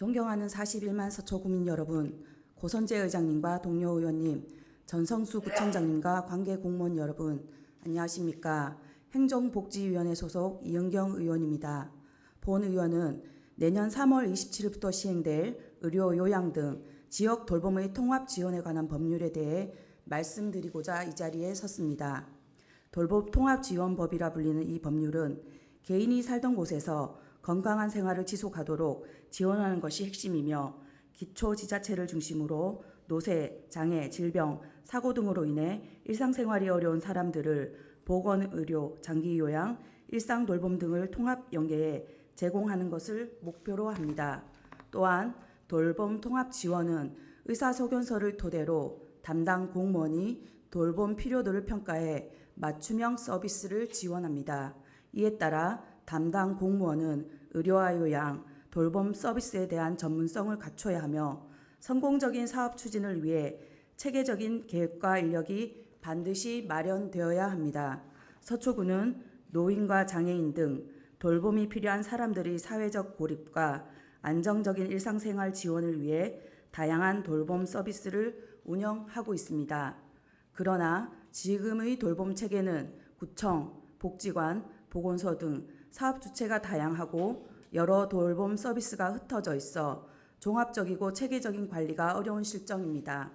존경하는 41만 서초 구민 여러분, 고선재 의장님과 동료 의원님, 전성수 구청장님과 관계 공무원 여러분, 안녕하십니까? 행정복지위원회 소속 이은경 의원입니다. 본 의원은 내년 3월 27일부터 시행될 의료, 요양 등 지역 돌봄의 통합 지원에 관한 법률에 대해 말씀드리고자 이 자리에 섰습니다. 돌봄 통합 지원법이라 불리는 이 법률은 개인이 살던 곳에서 건강한 생활을 지속하도록 지원하는 것이 핵심이며 기초 지자체를 중심으로 노쇠, 장애, 질병, 사고 등으로 인해 일상생활이 어려운 사람들을 보건 의료, 장기 요양, 일상 돌봄 등을 통합 연계해 제공하는 것을 목표로 합니다. 또한 돌봄 통합 지원은 의사소견서를 토대로 담당 공무원이 돌봄 필요도를 평가해 맞춤형 서비스를 지원합니다. 이에 따라 담당 공무원은 의료와 요양, 돌봄 서비스에 대한 전문성을 갖춰야 하며 성공적인 사업 추진을 위해 체계적인 계획과 인력이 반드시 마련되어야 합니다. 서초구는 노인과 장애인 등 돌봄이 필요한 사람들의 사회적 고립과 안정적인 일상생활 지원을 위해 다양한 돌봄 서비스를 운영하고 있습니다. 그러나 지금의 돌봄 체계는 구청, 복지관, 보건소 등 사업 주체가 다양하고 여러 돌봄 서비스가 흩어져 있어 종합적이고 체계적인 관리가 어려운 실정입니다.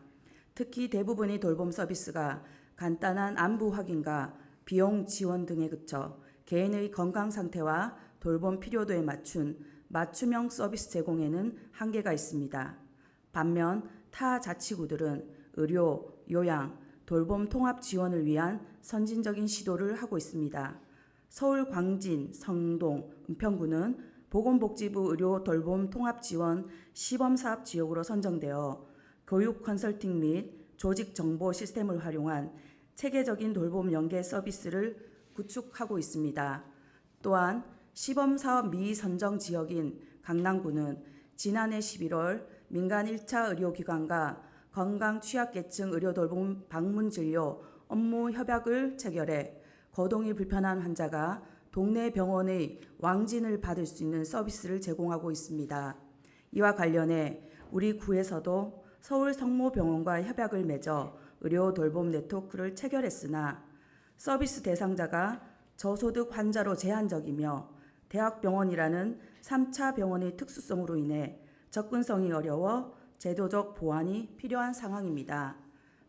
특히 대부분의 돌봄 서비스가 간단한 안부 확인과 비용 지원 등에 그쳐 개인의 건강 상태와 돌봄 필요도에 맞춘 맞춤형 서비스 제공에는 한계가 있습니다. 반면 타 자치구들은 의료, 요양, 돌봄 통합 지원을 위한 선진적인 시도를 하고 있습니다. 서울 광진, 성동, 은평구는 보건복지부 의료 돌봄 통합 지원 시범 사업 지역으로 선정되어 교육 컨설팅 및 조직 정보 시스템을 활용한 체계적인 돌봄 연계 서비스를 구축하고 있습니다. 또한 시범 사업 미선정 지역인 강남구는 지난해 11월 민간 1차 의료기관과 건강 취약계층 의료 돌봄 방문 진료 업무 협약을 체결해 거동이 불편한 환자가 동네 병원의 왕진을 받을 수 있는 서비스를 제공하고 있습니다. 이와 관련해 우리 구에서도 서울 성모병원과 협약을 맺어 의료 돌봄 네트워크를 체결했으나 서비스 대상자가 저소득 환자로 제한적이며 대학병원이라는 3차 병원의 특수성으로 인해 접근성이 어려워 제도적 보완이 필요한 상황입니다.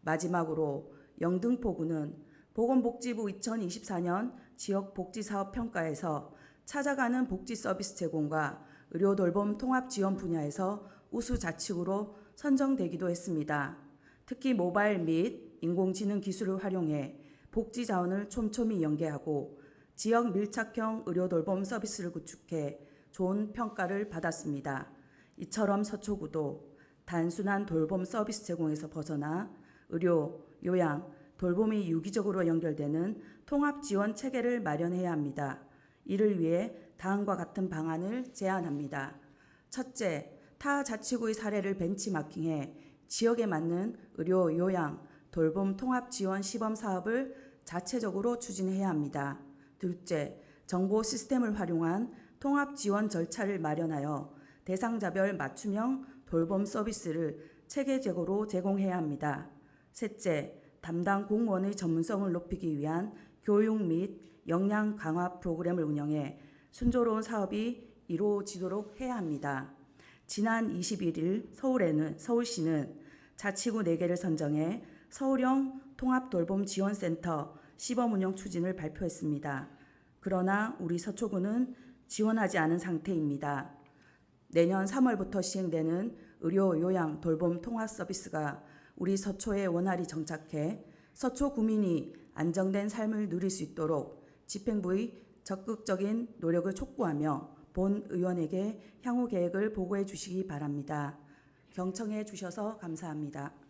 마지막으로 영등포구는 보건복지부 2024년 지역복지사업 평가에서 찾아가는 복지 서비스 제공과 의료 돌봄 통합 지원 분야에서 우수 자치구로 선정되기도 했습니다. 특히 모바일 및 인공지능 기술을 활용해 복지 자원을 촘촘히 연계하고 지역 밀착형 의료 돌봄 서비스를 구축해 좋은 평가를 받았습니다. 이처럼 서초구도 단순한 돌봄 서비스 제공에서 벗어나 의료, 요양, 돌봄이 유기적으로 연결되는 통합 지원 체계를 마련해야 합니다. 이를 위해 다음과 같은 방안을 제안합니다. 첫째, 타 자치구의 사례를 벤치마킹해 지역에 맞는 의료, 요양, 돌봄 통합 지원 시범 사업을 자체적으로 추진해야 합니다. 둘째, 정보 시스템을 활용한 통합 지원 절차를 마련하여 대상자별 맞춤형 돌봄 서비스를 체계적으로 제공해야 합니다. 셋째, 담당 공무원의 전문성을 높이기 위한 교육 및 역량 강화 프로그램을 운영해 순조로운 사업이 이루어지도록 해야 합니다. 지난 21일 서울에는 서울시는 자치구 4개를 선정해 서울형 통합 돌봄 지원센터 시범 운영 추진을 발표했습니다. 그러나 우리 서초구는 지원하지 않은 상태입니다. 내년 3월부터 시행되는 의료 요양 돌봄 통합 서비스가 우리 서초에 원활히 정착해 서초 구민이 안정된 삶을 누릴 수 있도록 집행부의 적극적인 노력을 촉구하며 본 의원에게 향후 계획을 보고해 주시기 바랍니다. 경청해 주셔서 감사합니다.